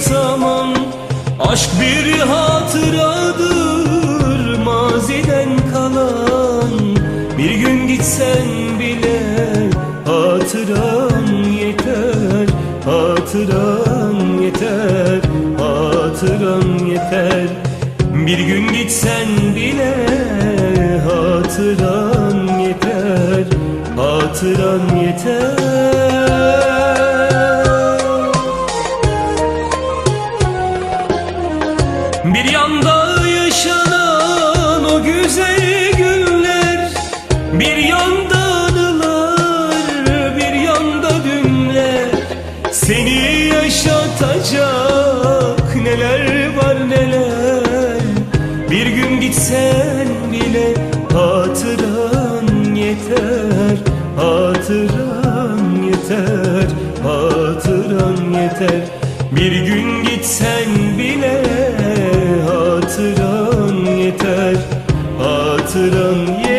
zaman Aşk bir hatıradır maziden kalan Bir gün gitsen bile hatıran yeter Hatıran yeter, hatıran yeter bir gün gitsen bile hatıran yeter, hatıran yeter. Bir yanda anılar, bir yanda dünler. Seni yaşatacak neler var neler. Bir gün gitsen bile hatıran yeter. Hatıran yeter, hatıran yeter. Bir gün gitsen bile hatıran yeter. Hatıran yeter